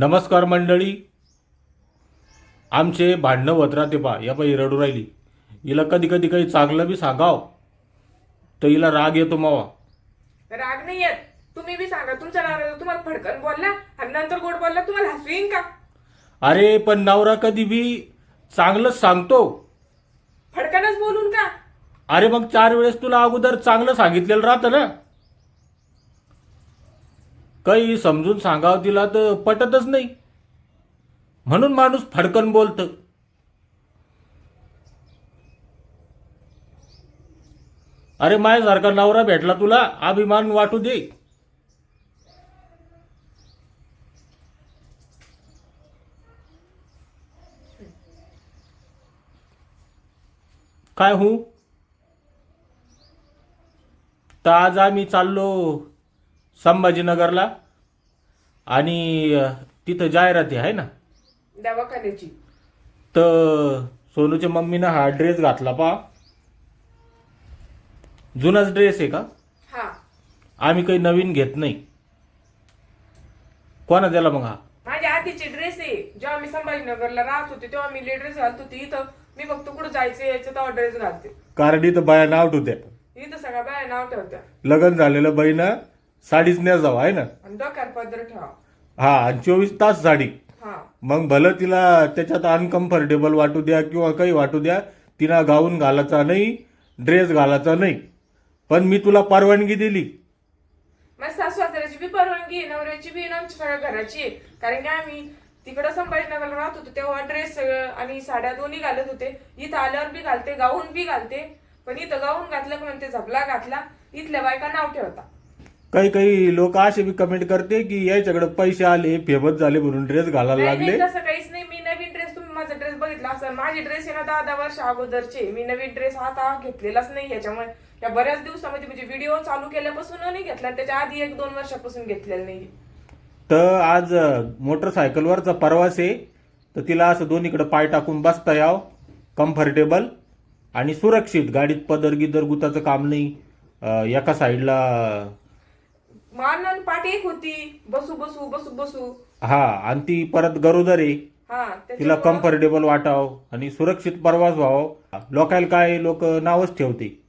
नमस्कार मंडळी. आमचे भांडणं होत राहते पा या बाई रडू राहिली. हिला कधी कधी काही चांगलं बी सांगाव तर हिला राग येतो मावा. राग नाही येत. तुम्ही बी सांगा तुमच्या नवऱ्याला तुम्हाला फडकन बोलला आणि नंतर गोड बोलला तुम्हाला हसू येईन का? अरे पण नवरा कधी बी चांगलंच सांगतो. फडकनच बोलून का? अरे मग चार वेळेस तुला अगोदर चांगलं सांगितलेलं राहतं ना? काही समजून सांगावं तिला तर पटतच नाही. म्हणून माणूस फडकन बोलतं. अरे माझ्यासारखा नवरा भेटला तुला अभिमान वाटू दे. काय हो? तर आज आम्ही चाललो. संभाजीनगरला आणि तिथं जाहिराती आहे ना? दवाखान्याची. तर सोनूच्या मम्मीनं हा ड्रेस घातला पा जुनाच ड्रेस आहे का? हा. आम्ही काही नवीन घेत नाही. कोणा त्याला मग हा? माझ्या आधीचे ड्रेस आहे. जेव्हा मी संभाजीनगरला राहत होते तेव्हा मी ड्रेस घालत होते. इथं मी फक्त कुठं जायचं यायचं तेव्हा ड्रेस घालते. कारडी तर बाया नाव ठेवत्या इथं सगळ्या बाया नाव ठेवत्या. लग्न झालेलं बाईनं साडीच नाही जावं आहे ना? आणि डोक्यावर पदर ठेवा. हा आणि चोवीस तास साडी. हा. मग भलं तिला त्याच्यात अनकम्फर्टेबल वाटू द्या किंवा काही वाटू द्या तिला गाऊन घालायचा नाही ड्रेस घालायचा नाही. पण मी तुला परवानगी दिली. माझ्या सासू सासऱ्याची बी परवानगी आहे नवऱ्याची बी आणि आमच्या सगळ्या घराची आहे. कारण की आम्ही तिकडं संभाजीनगरला राहत होतो तेव्हा ड्रेस आणि साड्या दोन्ही घालत होते. इथं आल्यावर बी घालते गाऊन बी घालते. पण इथं गाऊन घातलं का म्हणते झपला घातला. इथल्या बायका नाव ठेवता. काही काही लोक असे बी कमेंट करते की याच्याकडे पैसे आले फेमस झाले म्हणून ड्रेस घालायला नाही लागले. नाही तसं काहीच नाही. मी नवीन ड्रेस तुम्ही माझा ड्रेस बघितला असं माझे ड्रेस आहे ना दहा दहा वर्ष अगोदरचे. मी नवीन ड्रेस आता घेतलेलाच नाही याच्यामुळे. या बऱ्याच दिवसामध्ये म्हणजे व्हिडिओ चालू केल्यापासून नाही घेतला त्याच्या आधी एक दोन वर्षापासून घेतलेला नाही. तर आज मोटरसायकलवरचा प्रवास आहे. तर तिला असं दोन्हीकडे पाय टाकून बसता याव. कम्फर्टेबल आणि सुरक्षित. गाडीत पदर गिदर गुताचं काम नाही. अं, एका साईडला मान पाठ एक होती. बसू बसू बसू बसू. हा आणि ती परत गरोदर. हा तिला त्याच्यामुळं- कम्फर्टेबल वाटावं आणि सुरक्षित प्रवास व्हावं. लोकायला काय लोक नावच ठेवते.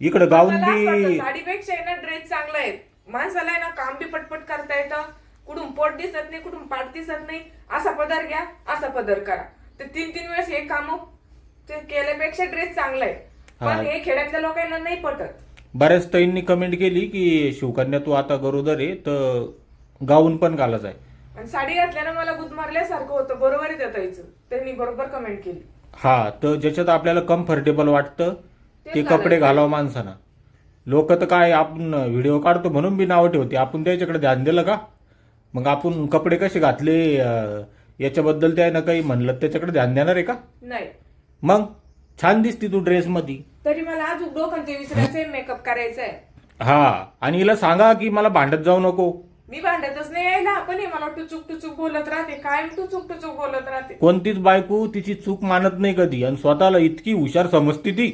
इकडं गाऊन मला असं वाटतं. बी साडीपेक्षा आहे ना ड्रेस चांगला आहे. माणसाला आहे ना काम बी पटपट करता येतं. कुठून पोट दिसत नाही कुठून पाठ दिसत नाही. असा पदर घ्या असा पदर करा. ते तीन तीन वेळेस हे काम ते केल्यापेक्षा ड्रेस चांगला आहे. पण. हे खेड्यातल्या लोकांना नाही पटत. बऱ्याच ताईंनी कमेंट केली की शिवकन्या तू आता गरोदर आहे तर गाऊन पण घालायचं आहे. आणि साडी घातल्यानं मला गुद मारल्यासारखं होतं. बरोबर आहे त्या ताईचं. त्यांनी बरोबर कमेंट केली. हा तर ज्याच्यात आपल्याला कम्फर्टेबल वाटतं ते घालायचं. कपडे घालावं माणसानं. लोक तर काय आपण व्हिडिओ काढतो म्हणून बी नावं ठेवते. आपण त्याच्याकडे ध्यान दिलं का? मग आपण कपडे कसे घातले अं, याच्याबद्दल त्यानं काही म्हणलं त्याच्याकडे ध्यान देणार आहे का? नाही. मग? छान दिसती तू ड्रेसमध्ये तरी मला अजून डोकं ते विसरायचंय मेकअप करायचा आहे हा आणि हिला सांगा की मला भांडत जाऊ नको. मी भांडतच नाही यायला पण हे मला टुचूक टुचूक बोलत राहते. कायम टुचूक टुचूक बोलत राहते. कोणतीच बायको तिची चूक मानत नाही कधी आणि स्वतःला इतकी हुशार समजती ती.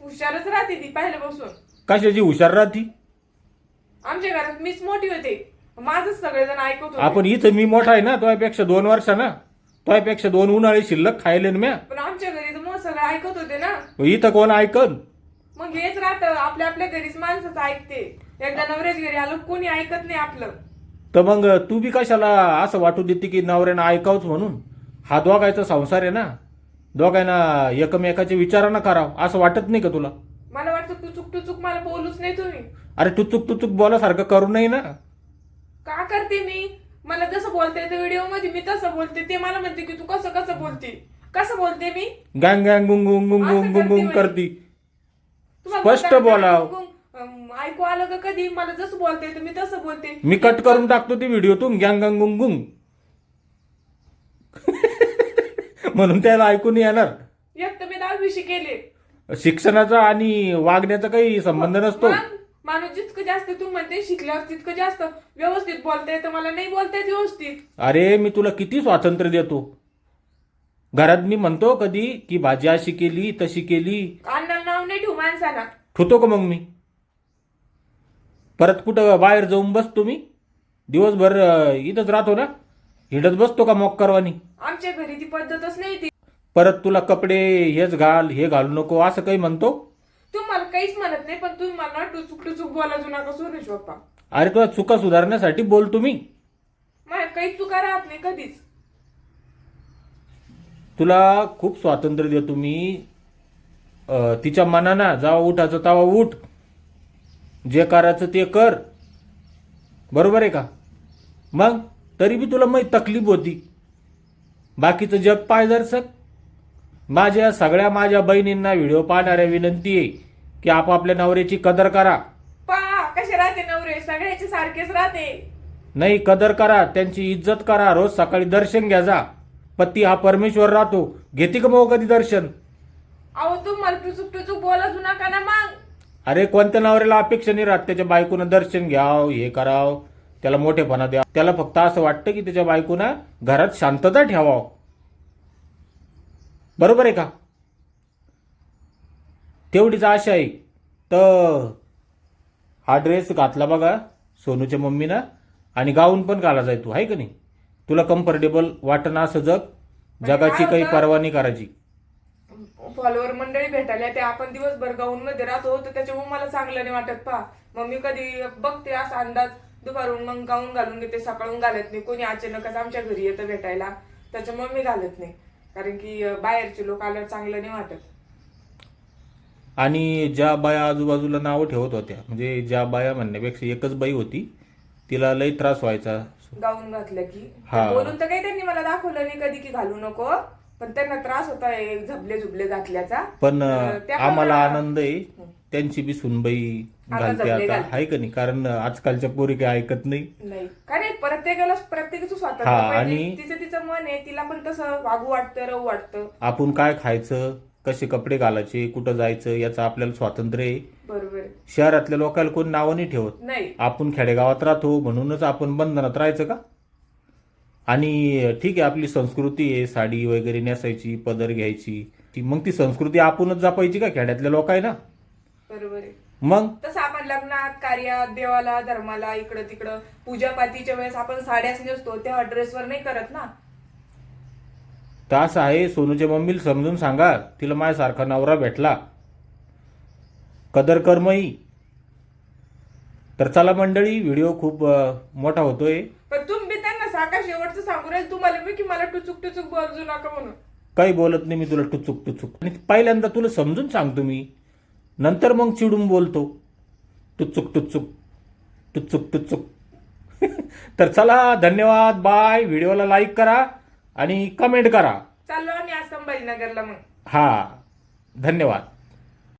हुशारच राहते ती पहिल्यापासून. कशाची हुशार राहती? आमच्या घरात मीच मोठी होते. माझच सगळेजण ऐकत होते. आपण इथं मी मोठा आहे ना तुझ्यापेक्षा दोन वर्षाना. तुझ्यापेक्षा दोन उन्हाळे शिल्लक खायले ना म्या पण आमच्या घरी तर मग सगळं ऐकत होते ना? इथं कोण ऐकन? मग हेच राहतं आपल्या आपल्या घरीच माणसंच ऐकते. एकदा नवऱ्याच घरी आलं कोणी ऐकत नाही आपलं. तर मग तू बी कशाला असं वाटू देते की नवऱ्यानं ऐकावच म्हणून? हा दोघायचा संसार आहे ना? दोघांना एकमेकाच्या विचारानं करावं असं वाटत नाही का तुला? मला वाटतं टुचूक टुचूक मला बोलूच नाही तुम्ही. अरे टुचूक टुचूक बोलासारखं करू नये ना? का करते मी? मला जसं बोलते व्हिडिओमध्ये मी तसं बोलते. ते मला म्हणते की तू कसं कसं बोलते? कसं बोलते मी? गँग गँग गुंग गुंग गुंग असं गुंग गुंग गुंग करते. करती तुम्हाला स्पष्ट बोलताना बोलाव. गुंग, अम, ऐकू आलं का कधी? मला जसं बोलते मी तसं बोलते. मी कट करून टाकतो ती व्हिडिओतून गँग गँग गुंग गुंग. म्हणून त्याला ऐकून येणार. एक तर मी दहावी शिकेले शिक्षणाचा आणि वागण्याचा काही संबंध नसतो. मग माणूस जितकं जास्त तू म्हणते शिकल्यावर तितकं जास्त व्यवस्थित बोलता येतं मला नाही बोलता येत व्यवस्थित. अरे मी तुला किती स्वातंत्र्य देतो. घरात मी म्हणतो कधी की भाजी अशी केली तशी केली. अन्नाला नाव नाही ठेवू माणसाला. ठुतो का मग मी? परत कुठं बाहेर जाऊन बसतो मी? दिवसभर अं, इथंच राहतो ना? हिंडत बसतो का मोक्करवानी आमच्या घरी ती पद्धतच नाही ती. परत तुला कपडे हेच घाल हे घालू नको असं काही म्हणतो? तू मला काहीच म्हणत नाही पण तुम्ही मला टुचूक टुचूक बोलायचो नका सुरेश बाप्पा. अरे तुला चुका सुधारण्यासाठी बोल तुम्ही माझ्या काही चुका राहत नाही कधीच. तुला खूप स्वातंत्र्य देतो मी. तिच्या मनानं जावा उठाचं तवा उठ. जे करायचं ते कर. बरोबर आहे का? मग तरी बी तुला माहीत तकलीफ होती. बाकीचं जग पाय दर्शक माझ्या सगळ्या माझ्या बहिणींना व्हिडिओ पाहणाऱ्या विनंती आहे की आपापल्या नवऱ्याची कदर करा. पा कसे राहते नवरे? सगळ्याचे सारखेच राहते. नाही कदर करा त्यांची इज्जत करा रोज सकाळी दर्शन घ्या जा. पती हा परमेश्वर राहतो. घेते का मग कधी दर्शन? अहो तू मला टुचूक टुचूक बोलायचो नका ना मग. अरे कोणत्या नवऱ्याला अपेक्षा नाही राहत? त्याच्या बायकोनं दर्शन घ्याव हे कराव. त्याला मोठेपणा द्या त्याला फक्त असं वाटतं की त्याच्या बायकोनं घरात शांतता ठेवावं. बरोबर आहे का? तेवढीच आशा आहे. तर हा ड्रेस घातला बघा सोनूच्या मम्मीनं आणि गाऊन पण घाला जाय तू आहे का नाही? तुला कम्फर्टेबल वाटणं असं जग जगाची काही पर्वा नाही करायची. फॉलोअर मंडळी भेटायला ते आपण दिवसभर गाऊन मध्ये राहतो तर त्याच्यामुळे मला चांगलं नाही वाटत पा मग मी कधी बघते असा अंदाज दुपारून मग गाऊन घालून घेते सकाळून घालत नाही. कोणी अचानकच आमच्या घरी येतं भेटायला त्याच्यामुळे मी घालत नाही. कारण की बाहेरचे लोक आल्यावर चांगलं नाही वाटत. आणि ज्या बाया आजूबाजूला नावं ठेवत होत्या म्हणजे ज्या बाया म्हणण्यापेक्षा एकच बाई होती तिला लई त्रास व्हायचा. गाऊन घातलं की. हा. बोलून तर काही त्यांनी मला दाखवलं नाही कधी की घालू नको. पण त्यांना त्रास होता हे झबले झुबले घातल्याचा. पण त्या आम्हाला आनंद आहे. त्यांची बी सुनबाई आता घालते आता. घालते. आहे का नाही? कारण आजकालच्या पोरी काही ऐकत नाही. नाही. कारण प्रत्येकाला प्रत्येकाचं हा, स्वातंत्र्य पाहिजे. आणि- तिचं तिचं मन आहे तिला पण तसं वागू वाटतं राहू वाटतं. आपण काय खायचं? कसे कपडे घालायचे कुठं जायचं याचं आपल्याला स्वातंत्र्य आहे. बरोबर. आहे. शहरातल्या लोकांना कोण नावं नाही ठेवत. नाही. आपण खेडेगावात राहतो म्हणूनच आपण बंधनात राहायचं का? आणि ठीक आहे आपली संस्कृती आहे साडी वगैरे नेसायची पदर घ्यायची. ती मग ती संस्कृती आपणच जपायची का? खेड्यातल्या लोक आहे ना बरोबर आहे. मग? तसं आपण लग्नात कार्यात देवाला धर्माला इकडं तिकडं पूजापातीच्या वेळेस आपण साड्याच नेसतो तेव्हा ड्रेसवर नाही करत ना? तर असं आहे सोनूच्या मम्मीला समजून सांगा. तिला माझ्यासारखा नवरा भेटला. कदर कर्मही तर चला मंडळी व्हिडिओ खूप मोठा होतोय. पण तुम्ही त्यांना साका शेवटचं सांगू राहील तुम्हाला मी की मला टुचूक टुचूक बोलजू नका म्हणून. काही बोलत नाही मी तुला टुचूक टुचूक. आणि पहिल्यांदा तुला समजून सांगतो मी. नंतर मग चिडून बोलतो. टुचूक टुचूक टुचूक टुचूक. तर चला धन्यवाद बाय. व्हिडिओला लाईक करा. आणि कमेंट करा. चाललो आम्ही आज संभाजीनगरला मग. हा धन्यवाद.